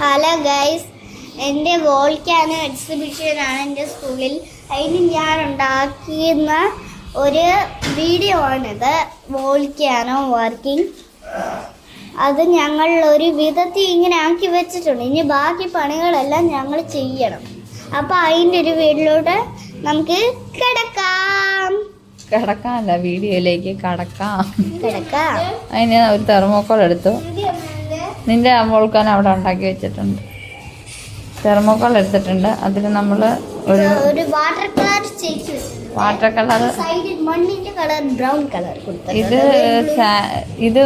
Hello guys എന്റെ volcano എക്സിബിഷനാണ് എന്റെ സ്കൂളിൽ. അതിന് ഞാൻ ഉണ്ടാക്കിയിരുന്ന ഒരു വീഡിയോ ആണിത്. Volcano working? അത് ഞങ്ങൾ ഒരു വിധത്തിൽ ഇങ്ങനെ ആക്കി വെച്ചിട്ടുണ്ട്. ഇനി ബാക്കി പണികളെല്ലാം ഞങ്ങൾ ചെയ്യണം. അപ്പോൾ അതിന്റെ ഒരു വീട്ടിലൂടെ നമുക്ക് കിടക്കാം. കിടക്കാനല്ല വീഡിയോയിലേക്ക് കടക്കാം. കിടക്കാം. അതിന് ഒരു തെർമോക്കോൾ എടുത്തു. നിന്റെ വോൾക്കാൻ അവിടെ ഉണ്ടാക്കി വെച്ചിട്ടുണ്ട്. തെർമോക്കോൾ എടുത്തിട്ടുണ്ട്. അതിൽ നമ്മൾ ഒരു water colour water colour brown ഇത് ഇത്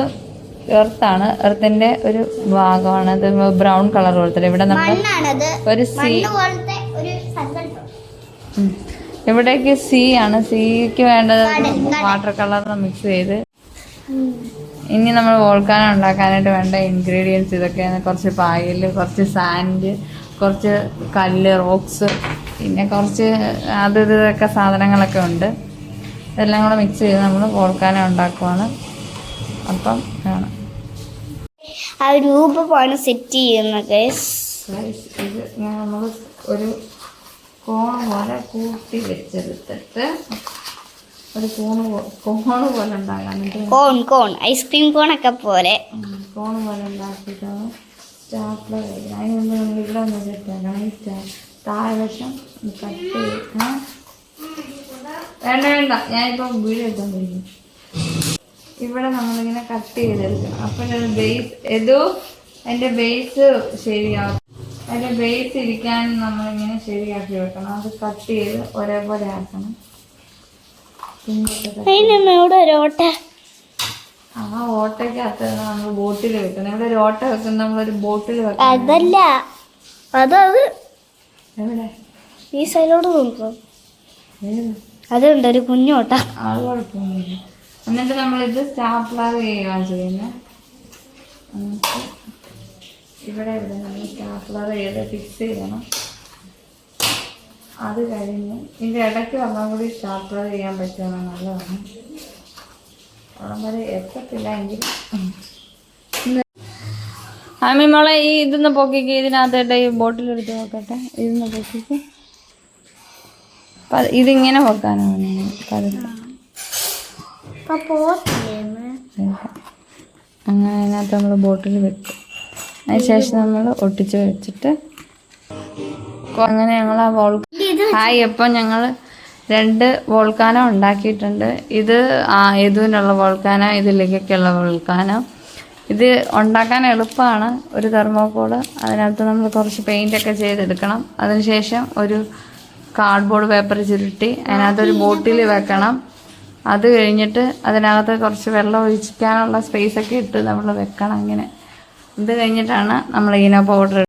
എർത്താണ് എർത്തിന്റെ ഒരു ഭാഗമാണ്. ഇത് ബ്രൗൺ കളർ കൊടുത്തത് ഇവിടെ നമ്മൾ ഒരു സി. ഇവിടേക്ക് സീ ആണ്. സിക്ക് വേണ്ടത്. വാട്ടർ കളർ മിക്സ് ചെയ്ത് ഇനി നമ്മൾ വോൾക്കാനം ഉണ്ടാക്കാനായിട്ട് വേണ്ട ഇൻഗ്രീഡിയൻസ് ഇതൊക്കെയാണ്. കുറച്ച് പായൽ കുറച്ച് സാൻഡ് കുറച്ച് കല്ല് റോക്സ് പിന്നെ കുറച്ച് അത് ഇതൊക്കെ സാധനങ്ങളൊക്കെ ഉണ്ട്. ഇതെല്ലാം കൂടെ മിക്സ് ചെയ്ത് നമ്മൾ വോൾക്കാനം ഉണ്ടാക്കുവാണ്. അപ്പം ആണ് ആ രൂപമാണ് സെറ്റ് ചെയ്യുന്നത് ഇത് നമ്മൾ ഒരു കോൺ പോലെ കൂട്ടി വെച്ചെടുത്തിട്ട് ഒരു കോണ് കോൺ കോണ് പോലെ കോൺ കോൺ. ഐസ്ക്രീം കോണൊക്കെ പോലെ. കോൺ പോലെ ഉണ്ടാക്കിയിട്ടാണ് സ്റ്റാപ്ലർ അതിന് മുമ്പ് നമ്മൾ ഇവിടെ ഒന്ന് സെറ്റാക്കണം ഈ കട്ട് ചെയ്യണം വേണ്ട വേണ്ട. ഞാനിപ്പോൾ വീഡിയോ ഇവിടെ നമ്മളിങ്ങനെ കട്ട് ചെയ്തെടുക്കണം അപ്പോൾ ബേസ് ഏതോ എന്റെ ബേസ് ശരിയാവും. അതിന്റെ ബേസ് ഇരിക്കാൻ നമ്മളിങ്ങനെ ശരിയാക്കി വെക്കണം. അത് കട്ട് ചെയ്ത് ഒരേപോലെ ആക്കണം. അതിനൊന്നും ഇവിടെ ഒരു ഓട്ട? ആ ഓട്ടയ്ക്കകത്ത് നമ്മൾ ബോട്ടിൽ വെക്കണം. ഇവിടെ ഒരു ഓട്ട വെക്കുന്ന നമ്മളൊരു ബോട്ടിൽ വെക്കണം. അതല്ല. അതത് എവിടെ? ഈ സൈഡിലോട്ട് നോക്കാം? അതുണ്ട് ഒരു കുഞ്ഞോട്ട അത് കുഴപ്പമൊന്നുമില്ല. എന്നിട്ട് നമ്മളിത് സ്റ്റാപ്ലർ ചെയ്യുകയാണ് ചെയ്യുന്നത് എന്നിട്ട് ഇവിടെ ഇവിടെ നമ്മൾ സ്റ്റാപ്ലർ ചെയ്ത് ഫിക്സ് ചെയ്യണം. അത് കഴിഞ്ഞ് ഇതിന്റെ ഇടയ്ക്ക് ഒന്നും കൂടി സ്റ്റാപ്ലർ ചെയ്യാൻ പറ്റുന്ന നല്ലതാണ് അവിടം വരെ എത്തത്തില്ല എങ്കിൽ ആമി മോളെ ഈ ഇതൊന്ന് പൊക്കിക്ക്. ഇതിനകത്തോട്ട് ഈ ബോട്ടിൽ എടുത്ത് നോക്കട്ടെ ഇതൊന്ന് പൊക്കിക്ക്. ഇതിങ്ങനെ പൊക്കാനാണ് അങ്ങനെ അതിനകത്ത് നമ്മൾ ബോട്ടിൽ വെക്കും. അതിനുശേഷം നമ്മൾ ഒട്ടിച്ച് വെച്ചിട്ട് അങ്ങനെ ഞങ്ങൾ ആ വോൾ ഹായ് ഇപ്പം ഞങ്ങൾ രണ്ട് വോൾക്കാനം ഉണ്ടാക്കിയിട്ടുണ്ട്. ഇത് ആ യദുവിനുള്ള ഇത് ഇതിലേക്കൊക്കെയുള്ള വോൾക്കാനം. ഇത് ഉണ്ടാക്കാൻ എളുപ്പമാണ്. ഒരു തെർമോക്കോൾ അതിനകത്ത് നമ്മൾ കുറച്ച് പെയിന്റ് ഒക്കെ ചെയ്തെടുക്കണം. അതിനുശേഷം ഒരു കാർഡ്ബോർഡ് പേപ്പർ ചുരുട്ടി അതിനകത്തൊരു ബോട്ടിൽ വെക്കണം. അത് കഴിഞ്ഞിട്ട് അതിനകത്ത് കുറച്ച് വെള്ളം ഒഴിക്കാനുള്ള സ്പേസ് ഒക്കെ ഇട്ട് നമ്മൾ വെക്കണം അങ്ങനെ ഇത് കഴിഞ്ഞിട്ടാണ് നമ്മൾ ഈനോ പൗഡർ